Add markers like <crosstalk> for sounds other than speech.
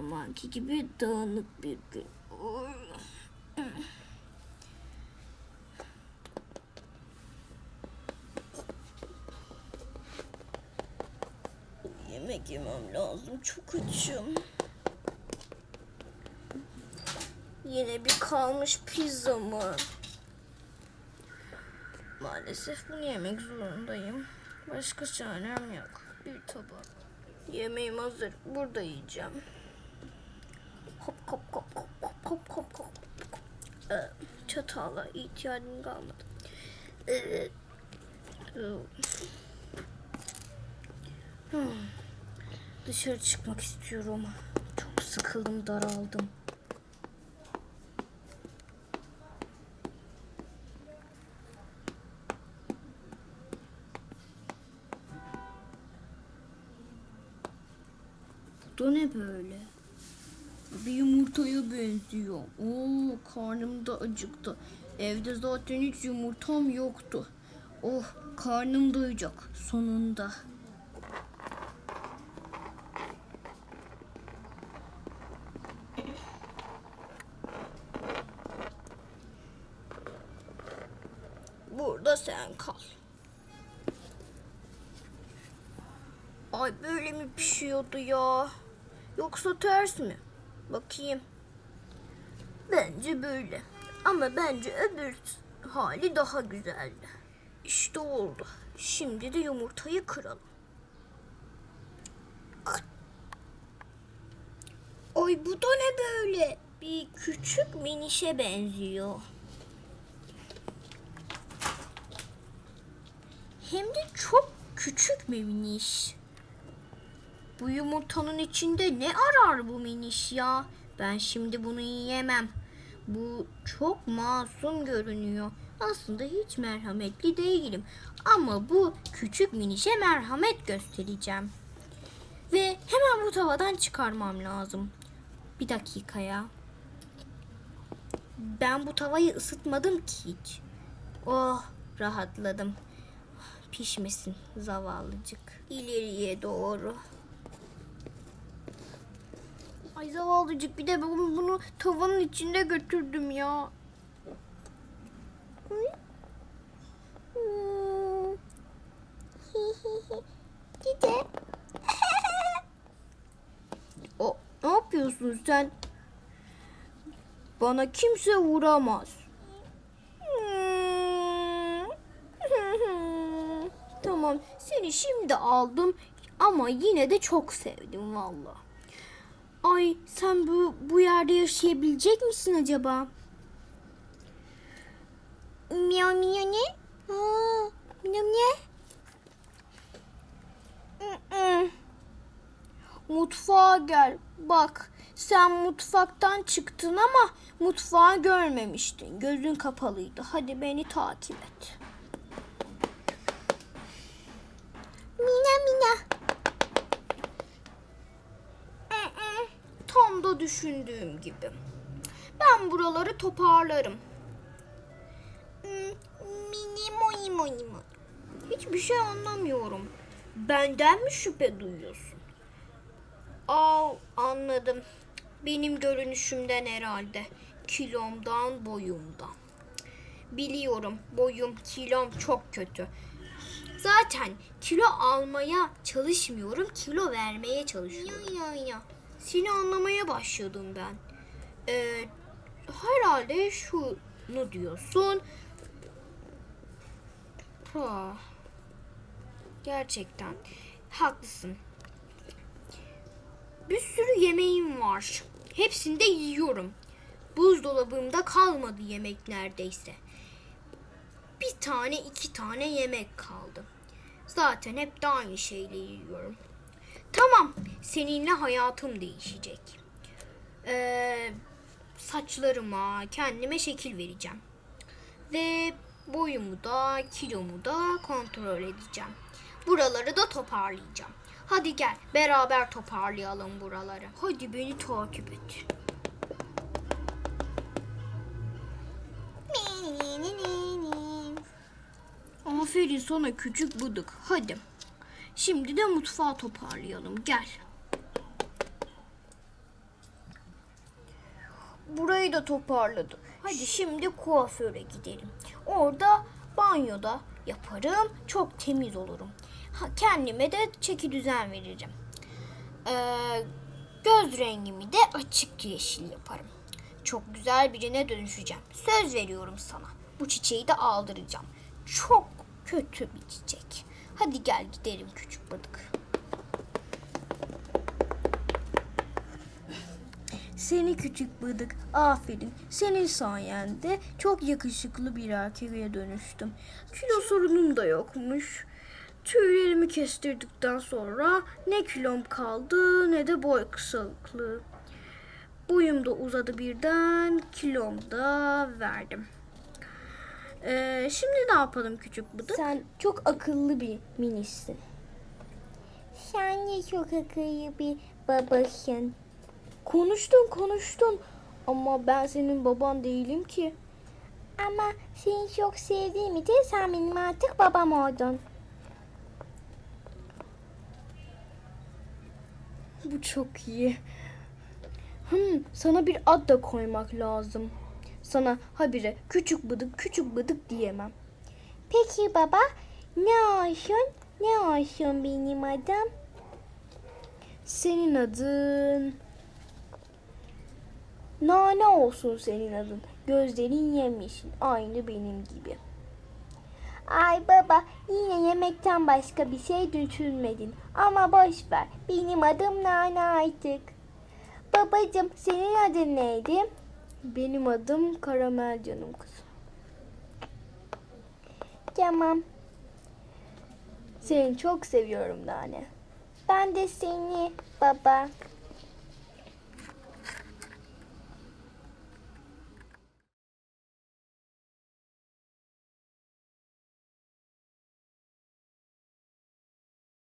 Zamanki gibi dağınık bir gün. Yemek yemem lazım. Çok açım. Yine bir kalmış pizza mı? Maalesef bunu yemek zorundayım. Başka çarem yok. Bir tabak. Yemeğim hazır. Burada yiyeceğim. Çatala ihtiyacım kalmadı. Ee, e, hmm. Dışarı çıkmak istiyorum. Çok sıkıldım, daraldım. Bu ne böyle? Bir yumurtaya benziyor. Oo, karnım da acıktı. Evde zaten hiç yumurtam yoktu. Oh, karnım doyacak sonunda. Burada sen kal. Ay böyle mi pişiyordu ya? Yoksa ters mi? Bakayım. Bence böyle. Ama bence öbür hali daha güzeldi. İşte oldu. Şimdi de yumurtayı kıralım. Ay bu da ne böyle? Bir küçük minişe benziyor. Hem de çok küçük bir miniş. Bu yumurtanın içinde ne arar bu miniş ya? Ben şimdi bunu yiyemem. Bu çok masum görünüyor. Aslında hiç merhametli değilim. Ama bu küçük minişe merhamet göstereceğim. Ve hemen bu tavadan çıkarmam lazım. Bir dakika ya. Ben bu tavayı ısıtmadım ki hiç. Oh rahatladım. Pişmesin zavallıcık. İleriye doğru. Ay zavallıcık bir de ben bunu tavanın içinde götürdüm ya. Hmm. <laughs> Dede. <laughs> o ne yapıyorsun sen? Bana kimse vuramaz. <laughs> tamam seni şimdi aldım ama yine de çok sevdim valla. Ay sen bu, bu yerde yaşayabilecek misin acaba? Miyav miyav ne? Aa, miyav ne? Mm-mm. Mutfağa gel. Bak sen mutfaktan çıktın ama mutfağı görmemiştin. Gözün kapalıydı. Hadi beni takip et. Mina mina. Tam da düşündüğüm gibi. Ben buraları toparlarım. Mini moy moy moy. Hiçbir şey anlamıyorum. Benden mi şüphe duyuyorsun? Aa anladım. Benim görünüşümden herhalde. Kilomdan, boyumdan. Biliyorum boyum, kilom çok kötü. Zaten kilo almaya çalışmıyorum, kilo vermeye çalışıyorum. Ya ya ya. Seni anlamaya başladım ben. Ee, herhalde şunu diyorsun. Ha. Gerçekten haklısın. Bir sürü yemeğim var. Hepsini de yiyorum. Buzdolabımda kalmadı yemek neredeyse. Bir tane iki tane yemek kaldı. Zaten hep de aynı şeyleri yiyorum. Tamam, seninle hayatım değişecek. Ee, saçlarıma kendime şekil vereceğim. Ve boyumu da kilomu da kontrol edeceğim. Buraları da toparlayacağım. Hadi gel beraber toparlayalım buraları. Hadi beni takip et. Aferin sana küçük bıdık. Hadi. Şimdi de mutfağı toparlayalım. Gel. Burayı da toparladım. Hadi şimdi kuaföre gidelim. Orada banyoda yaparım. Çok temiz olurum. Ha, kendime de çeki düzen veririm. Ee, göz rengimi de açık yeşil yaparım. Çok güzel birine dönüşeceğim. Söz veriyorum sana. Bu çiçeği de aldıracağım. Çok kötü bir çiçek. Hadi gel gidelim küçük bıdık. Seni küçük bıdık, aferin. Senin sayende çok yakışıklı bir erkeğe dönüştüm. Kilo sorunum da yokmuş. Tüylerimi kestirdikten sonra ne kilom kaldı ne de boy kısalıklığı. Boyum da uzadı birden, kilom da verdim. Ee, şimdi ne yapalım küçük bıdık? Sen çok akıllı bir minissin. Sen de çok akıllı bir babasın. Konuştun konuştun ama ben senin baban değilim ki. Ama seni çok sevdiğim için sen benim artık babam oldun. Bu çok iyi. Hmm, sana bir ad da koymak lazım. Sana habire küçük bıdık küçük bıdık diyemem. Peki baba ne olsun? Ne olsun benim adım? Senin adın... Nane olsun senin adın. Gözlerin yemyeşil. Aynı benim gibi. Ay baba yine yemekten başka bir şey düşünmedin. Ama boş ver. Benim adım Nane artık. Babacım senin adın neydi? Benim adım Karamel canım kızım. Tamam. Seni çok seviyorum Nane. Ben de seni baba.